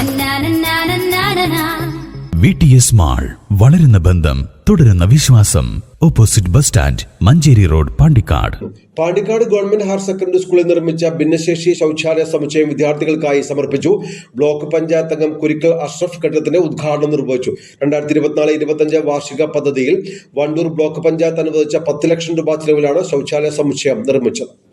നന്നാനന്നാനന്നാനനാ. V T S mall വളരുന്ന ബന്ധം തുടരുന്ന വിശ്വാസം. Opposite bus stand Manjeri road Pandikkad. Pandikkad government higher secondary സ്കൂളിൽ നിർമ്മിച്ച ഭിന്നശേഷി ശൗചാലയ സമുച്ചയം വിദ്യാർത്ഥികൾക്കായി സമർപ്പിച്ചു. ബ്ലോക്ക് പഞ്ചായത്ത് അംഗം കുരിക്കൽ അഷ്റഫ് ഘട്ടത്തിന്റെ ഉദ്ഘാടനം നിർവഹിച്ചു. രണ്ടായിരത്തി ഇരുപത്തിനാല് ഇരുപത്തഞ്ച് വാർഷിക പദ്ധതിയിൽ വണ്ടൂർ ബ്ലോക്ക് പഞ്ചായത്ത് അനുവദിച്ച പത്ത് ലക്ഷം രൂപ ചെലവിലാണ് ശൗചാലയ സമുച്ചയം നിർമ്മിച്ചത്.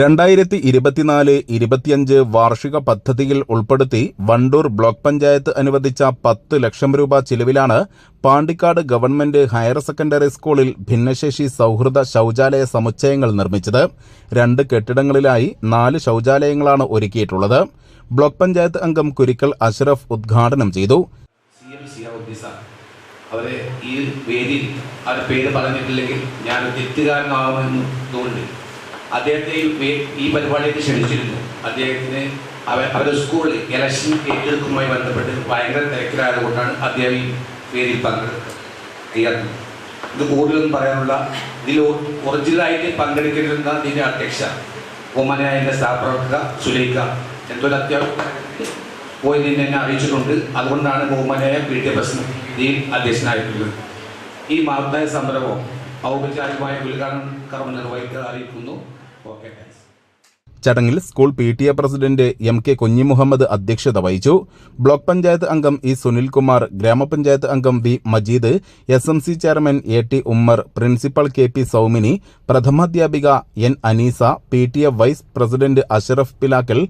രണ്ടായിരത്തി ഇരുപത്തിനാല് ഇരുപത്തിയഞ്ച് വാർഷിക പദ്ധതിയിൽ ഉൾപ്പെടുത്തി വണ്ടൂർ ബ്ലോക്ക് പഞ്ചായത്ത് അനുവദിച്ച പത്ത് ലക്ഷം രൂപ ചിലവിലാണ് പാണ്ടിക്കാട് ഗവൺമെന്റ് ഹയർ സെക്കൻഡറി സ്കൂളിൽ ഭിന്നശേഷി സൗഹൃദ ശൗചാലയ സമുച്ചയങ്ങൾ നിർമ്മിച്ചത്. രണ്ട് കെട്ടിടങ്ങളിലായി നാല് ശൗചാലയങ്ങളാണ് ഒരുക്കിയിട്ടുള്ളത്. ബ്ലോക്ക് പഞ്ചായത്ത് അംഗം കുരിക്കൽ അഷ്റഫ് ഉദ്ഘാടനം ചെയ്തു. അവരെ ഈ വേദിയിൽ ആ പേര് പറഞ്ഞിട്ടില്ലെങ്കിൽ ഞാൻ തെറ്റുകാരനാവുമെന്ന് തോന്നുന്നു അദ്ദേഹത്തെ ഈ പരിപാടിക്ക് ക്ഷണിച്ചിരുന്നു. അദ്ദേഹത്തിന് അവ അവരുടെ സ്കൂളിൽ ഇലക്ഷൻ ഏറ്റെടുക്കുമായി ബന്ധപ്പെട്ട് ഭയങ്കര തിരക്കിലായതുകൊണ്ടാണ് അദ്ദേഹം ഈ പേരിൽ പങ്കെടുക്കുന്നത് ഇത് കൂടുതലൊന്നും പറയാനുള്ള ഇതിൽ ഒറിജിനലായിട്ട് പങ്കെടുക്കരുതെന്ന ഇതിന്റെ അധ്യക്ഷ ഒമനായ എന്റെ സഹപ്രവർത്തക സുലൈഖ എന്തൊരു അത്യാവശ്യം പോയി നിന്നെ എന്നെ അറിയിച്ചിട്ടുണ്ട്. അതുകൊണ്ടാണ് ബഹുമാനായ പി ടി പ്രസിഡന്റ് അധ്യക്ഷനായിട്ടുള്ളത്. ഈ മഹത്തായ സംരംഭം ഔപചാരികമായ ഉദ്ഘാടനം കർമ്മം നിർവഹിക്കാൻ അറിയിക്കുന്നു ഓക്കെ താങ്ക്സ് ചടങ്ങിൽ school P T A president M K Kunhimuhammed അധ്യക്ഷത വഹിച്ചു. ബ്ലോക്ക് പഞ്ചായത്ത് അംഗം ഇ സുനിൽകുമാർ ഗ്രാമപഞ്ചായത്ത് അംഗം V Majeed S M C chairman A T Ummer principal K P Saumini പ്രഥമാധ്യാപിക N Aneesa P T A vice president Ashraf Pilakkal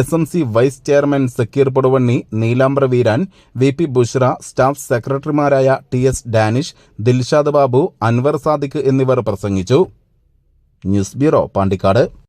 S M C vice chairman Sakkeer Poduvanni Neelambra Veeran V P Bushra staff സെക്രട്ടറിമാരായ T S Danish Dilshad Babu Anwar Sadiq എന്നിവർ പ്രസംഗിച്ചു. News bureau Pandikkad.